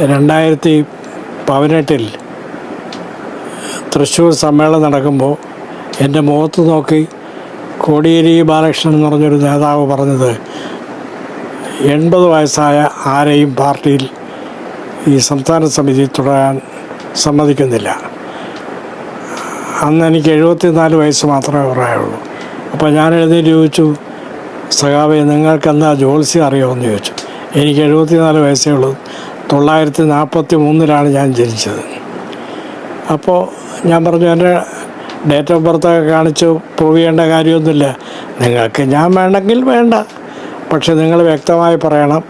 രണ്ടായിരത്തി പതിനെട്ടിൽ തൃശ്ശൂർ സമ്മേളനം നടക്കുമ്പോൾ എന്റെ മുഖത്ത് നോക്കി കോടിയേരി ബാലകൃഷ്ണൻ എന്ന് പറഞ്ഞൊരു നേതാവ് പറഞ്ഞത് എൺപത് വയസ്സായ ആരെയും പാർട്ടിയിൽ ഈ സംസ്ഥാന സമിതി തുടരാൻ സമ്മതിക്കുന്നില്ല. അന്ന് എനിക്ക് എഴുപത്തിനാല് വയസ്സ് മാത്രമേ പറയുള്ളൂ അപ്പോൾ ഞാൻ എഴുന്നേറ്റ് ചോദിച്ചു സഖാവെ നിങ്ങൾക്ക് എന്താ ജോത്സി അറിയുമെന്ന് ചോദിച്ചു. എനിക്ക് എഴുപത്തിനാല് വയസ്സേ ഉള്ളൂ. തൊള്ളായിരത്തി നാൽപ്പത്തി മൂന്നിലാണ് ഞാൻ ജനിച്ചത്. അപ്പോൾ ഞാൻ പറഞ്ഞു എന്റെ ഡേറ്റ് ഓഫ് ബർത്ത് കാണിച്ച് പ്രൂവ് ചെയ്യേണ്ട കാര്യമൊന്നുമില്ല. നിങ്ങൾക്ക് ഞാൻ വേണമെങ്കിൽ വേണ്ട. പക്ഷെ നിങ്ങൾ വ്യക്തമായി പറയണം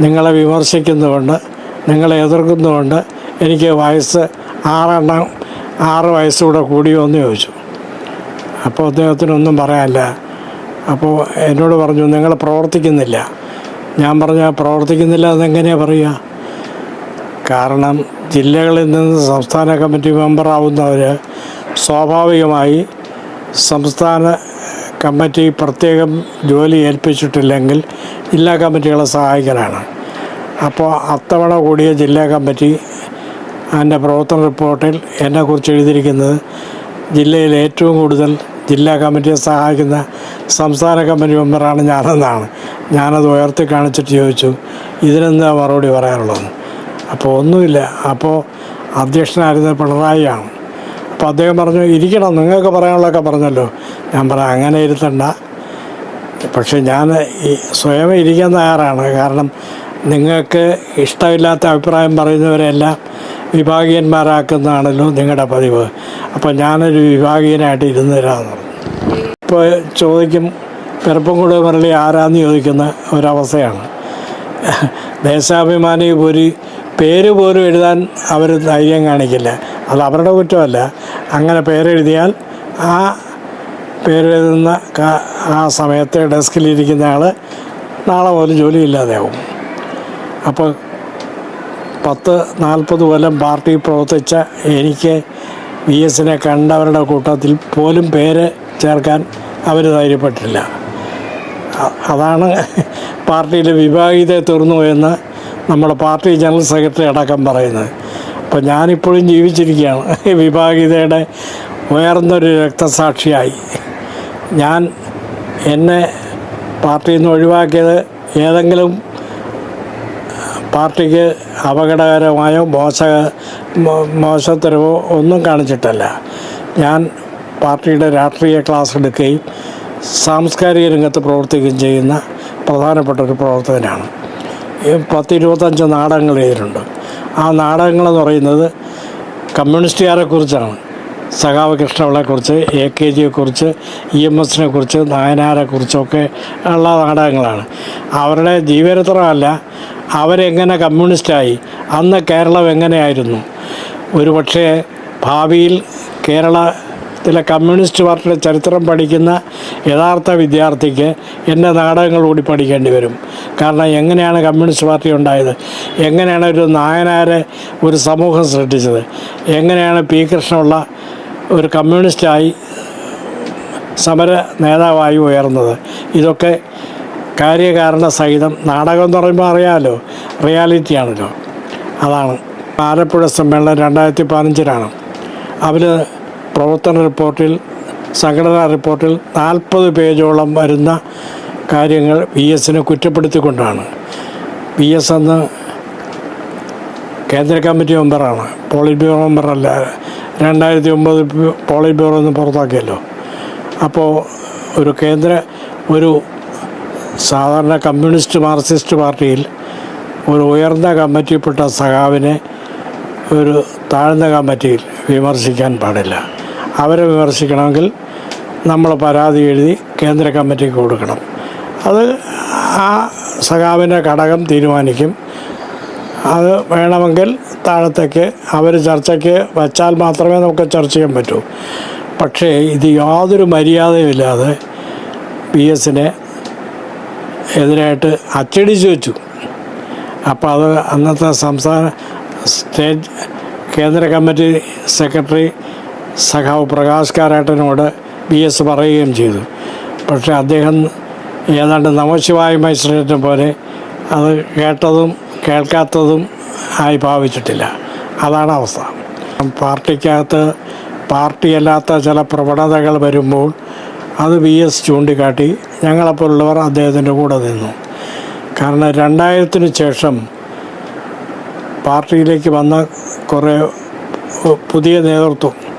നിങ്ങളെ വിമർശിക്കുന്നതുകൊണ്ട് നിങ്ങളെ എതിർക്കുന്നതുകൊണ്ട് എനിക്ക് വയസ്സ് ആറെണ്ണം ആറ് വയസ്സുകൂടെ കൂടിയോ എന്ന് ചോദിച്ചു. അപ്പോൾ അദ്ദേഹത്തിനൊന്നും പറയാനില്ല. അപ്പോൾ എന്നോട് പറഞ്ഞു നിങ്ങൾ പ്രവർത്തിക്കുന്നില്ല. ഞാൻ പറഞ്ഞു പ്രവർത്തിക്കുന്നില്ല എന്നെങ്ങനെയാണ് പറയുക? കാരണം ജില്ലകളിൽ നിന്ന് സംസ്ഥാന കമ്മിറ്റി മെമ്പറാവുന്നവർ സ്വാഭാവികമായി സംസ്ഥാന കമ്മിറ്റി പ്രത്യേകം ജോലി ഏൽപ്പിച്ചിട്ടില്ലെങ്കിൽ ജില്ലാ കമ്മിറ്റികളെ സഹായിക്കാനാണ് അപ്പോൾ അത്തവണ കൂടിയ ജില്ലാ കമ്മിറ്റി അതിന്റെ പ്രവർത്തന റിപ്പോർട്ടിൽ എന്നെക്കുറിച്ച് എഴുതിയിരിക്കുന്നത് ജില്ലയിൽ ഏറ്റവും കൂടുതൽ ജില്ലാ കമ്മിറ്റിയെ സഹായിക്കുന്ന സംസ്ഥാന കമ്മിറ്റി മെമ്പറാണ് ഞാനെന്നാണ്. ഞാനത് ഉയർത്തി കാണിച്ചിട്ട് ചോദിച്ചു. ഇതിനെന്താ മറുപടി പറയാനുള്ളത്? അപ്പോൾ ഒന്നുമില്ല. അപ്പോൾ അധ്യക്ഷനായിരുന്നത് പിണറായിയാണ്. അപ്പോൾ അദ്ദേഹം പറഞ്ഞു ഇരിക്കണം നിങ്ങൾക്ക് പറയാനുള്ളതൊക്കെ പറഞ്ഞല്ലോ. ഞാൻ പറയാം അങ്ങനെ ഇരുത്തണ്ട. പക്ഷെ ഞാൻ ഈ സ്വയം ഇരിക്കാൻ തയ്യാറാണ്. കാരണം നിങ്ങൾക്ക് ഇഷ്ടമില്ലാത്ത അഭിപ്രായം പറയുന്നവരെല്ലാം വിഭാഗീയന്മാരാക്കുന്നതാണല്ലോ നിങ്ങളുടെ പതിവ്. അപ്പോൾ ഞാനൊരു വിഭാഗീയനായിട്ട് ഇരുന്ന് തരാമെന്ന് ഇപ്പോൾ ചോദിക്കും പെരപ്പംകൂട് മുരളി ആരാന്ന് ചോദിക്കുന്ന ഒരവസ്ഥയാണ്. ദേശാഭിമാനി ഒരു പേര് പോലും എഴുതാൻ അവർ ധൈര്യം കാണിക്കില്ല. അത് അവരുടെ കുറ്റമല്ല. അങ്ങനെ പേരെഴുതിയാൽ ആ പേരെഴുതുന്ന ആ സമയത്ത് ഡെസ്കിലിരിക്കുന്ന ആൾ നാളെ മുതൽ ജോലിയില്ലാതെയാവും അപ്പോൾ പത്ത് നാൽപ്പത് കൊല്ലം പാർട്ടി പ്രവർത്തിച്ച എനിക്ക് വി എസിനെ കണ്ടവരുടെ കൂട്ടത്തിൽ പോലും പേര് ചേർക്കാൻ അവർ ധൈര്യപ്പെട്ടില്ല. അതാണ് പാർട്ടിയിലെ വിഭാഗീയത തീർന്നു എന്ന് നമ്മുടെ പാർട്ടി ജനറൽ സെക്രട്ടറി അടക്കം പറയുന്നത്. അപ്പോൾ ഞാനിപ്പോഴും ജീവിച്ചിരിക്കുകയാണ്. വിഭാഗീയതയുടെ ഉയർന്നൊരു രക്തസാക്ഷിയായി. ഞാൻ എന്നെ പാർട്ടിയിൽ നിന്ന് ഒഴിവാക്കിയത് ഏതെങ്കിലും പാർട്ടിക്ക് അപകടകരമായോ മോശ മോശത്തരവോ ഒന്നും കാണിച്ചിട്ടല്ല. ഞാൻ പാർട്ടിയുടെ രാഷ്ട്രീയ ക്ലാസ് എടുക്കുകയും സാംസ്കാരിക രംഗത്ത് പ്രവർത്തിക്കുകയും ചെയ്യുന്ന പ്രധാനപ്പെട്ട ഒരു പ്രവർത്തകനാണ്. പത്ത് ഇരുപത്തഞ്ച് നാടകങ്ങൾ എഴുതിയിട്ടുണ്ട് ആ നാടകങ്ങളെന്ന് പറയുന്നത് കമ്മ്യൂണിസ്റ്റുകാരെക്കുറിച്ചാണ് സഖാവ് കൃഷ്ണപിള്ളയെക്കുറിച്ച് എ കെ ജിയെക്കുറിച്ച് ഇ എം എസിനെ കുറിച്ച് നായനാരെ കുറിച്ചൊക്കെ ഉള്ള നാടകങ്ങളാണ്. അവരുടെ ജീവചരിത്രമല്ല അവരെങ്ങനെ കമ്മ്യൂണിസ്റ്റായി അന്ന് കേരളം എങ്ങനെയായിരുന്നു? ഒരു പക്ഷേ ഭാവിയിൽ കേരളത്തിലെ കമ്മ്യൂണിസ്റ്റ് പാർട്ടിയുടെ ചരിത്രം പഠിക്കുന്ന യഥാർത്ഥ വിദ്യാർത്ഥിക്ക് എന്റെ നാടകങ്ങൾ കൂടി പഠിക്കേണ്ടി വരും. കാരണം എങ്ങനെയാണ് കമ്മ്യൂണിസ്റ്റ് പാർട്ടി ഉണ്ടായത്? എങ്ങനെയാണ് ഒരു നായനാരെ ഒരു സമൂഹം സൃഷ്ടിച്ചത്? എങ്ങനെയാണ് പി കൃഷ്ണപിള്ള ഒരു കമ്മ്യൂണിസ്റ്റായി സമര നേതാവായി ഉയർന്നത്? ഇതൊക്കെ കാര്യകാരണ സഹിതം നാടകം എന്ന് പറയുമ്പോൾ അറിയാമല്ലോ. റിയാലിറ്റിയാണല്ലോ അതാണ്. ആലപ്പുഴ സമ്മേളനം രണ്ടായിരത്തി പതിനഞ്ചിലാണ്. അവർ പ്രവർത്തന റിപ്പോർട്ടിൽ സംഘടനാ റിപ്പോർട്ടിൽ നാൽപ്പത് പേജോളം വരുന്ന കാര്യങ്ങൾ വി എസിനെ കുറ്റപ്പെടുത്തിക്കൊണ്ടാണ്. വി എസ് അന്ന് കേന്ദ്ര കമ്മിറ്റി മെമ്പറാണ്. പോളിറ്റ് ബ്യൂറോ മെമ്പറല്ല. രണ്ടായിരത്തി ഒമ്പത് പോളിറ്റ് ബ്യൂറോ എന്ന് പുറത്താക്കിയല്ലോ. അപ്പോൾ ഒരു കേന്ദ്ര ഒരു സാധാരണ കമ്മ്യൂണിസ്റ്റ് മാർക്സിസ്റ്റ് പാർട്ടിയിൽ ഒരു ഉയർന്ന കമ്മിറ്റിയിൽപ്പെട്ട സഖാവിനെ ഒരു താഴ്ന്ന കമ്മിറ്റിയിൽ വിമർശിക്കാൻ പാടില്ല. അവരെ വിമർശിക്കണമെങ്കിൽ നമ്മൾ പരാതി എഴുതി കേന്ദ്ര കമ്മിറ്റിക്ക് കൊടുക്കണം. അത് ആ സഖാവിന്റെ ഘടകം തീരുമാനിക്കും. അത് വേണമെങ്കിൽ താഴത്തേക്ക് അവർ ചർച്ചയ്ക്ക് വച്ചാൽ മാത്രമേ നമുക്ക് ചർച്ച ചെയ്യാൻ പറ്റൂ. പക്ഷേ ഇത് യാതൊരു മര്യാദയുമില്ലാതെ പി എസിനെ എതിരായിട്ട് അച്ചടിച്ചു വെച്ചു. അപ്പോൾ അത് അന്നത്തെ സംസ്ഥാന സ്റ്റേറ്റ് കേന്ദ്ര കമ്മിറ്റി സെക്രട്ടറി സഖാവ് പ്രകാശ് കാരാട്ടനോട് ബി എസ് പറയുകയും ചെയ്തു. പക്ഷേ അദ്ദേഹം ഏതാണ്ട് നമശിവായ മജിസ്ട്രേറ്റിനെ പോലെ അത് കേട്ടതും കേൾക്കാത്തതും ആയി ഭാവിച്ചിട്ടില്ല. അതാണ് അവസ്ഥ. പാർട്ടിക്കകത്ത് പാർട്ടിയല്ലാത്ത ചില പ്രവണതകൾ വരുമ്പോൾ അത് വി എസ് ചൂണ്ടിക്കാട്ടി ഞങ്ങളെപ്പോലുള്ളവർ അദ്ദേഹത്തിന്റെ കൂടെ നിന്നു. കാരണം രണ്ടായിരത്തിന് ശേഷം പാർട്ടിയിലേക്ക് വന്ന കുറേ പുതിയ നേതൃത്വം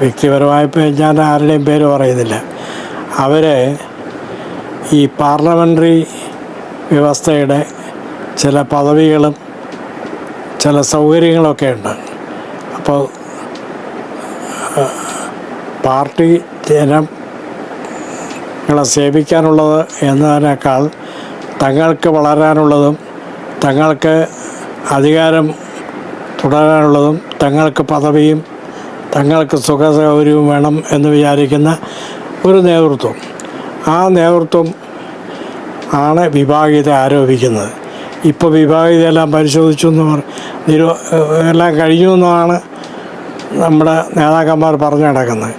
വ്യക്തിപരമായപ്പോൾ ഞാൻ ആരുടെയും പേര് പറയുന്നില്ല. അവർ ഈ പാർലമെന്ററി വ്യവസ്ഥയുടെ ചില പദവികളും ചില സൗകര്യങ്ങളൊക്കെ ഉണ്ട്. അപ്പോൾ പാർട്ടി ജനങ്ങളെ സേവിക്കാനുള്ളത് എന്നതിനേക്കാൾ തങ്ങൾക്ക് വളരാനുള്ളതും തങ്ങൾക്ക് അധികാരം തുടരാനുള്ളതും തങ്ങൾക്ക് പദവിയും തങ്ങൾക്ക് സുഖ സൗകര്യവും വേണം എന്ന് വിചാരിക്കുന്ന ഒരു നേതൃത്വം. ആ നേതൃത്വം ആണ് വിഭാഗീയത ആരോപിക്കുന്നത്. ഇപ്പോൾ വിഭാഗീയതയെല്ലാം പരിശോധിച്ചു എന്ന് പറ എല്ലാം കഴിഞ്ഞു എന്നാണ് നമ്മുടെ നേതാക്കന്മാർ പറഞ്ഞു നടക്കുന്നത്.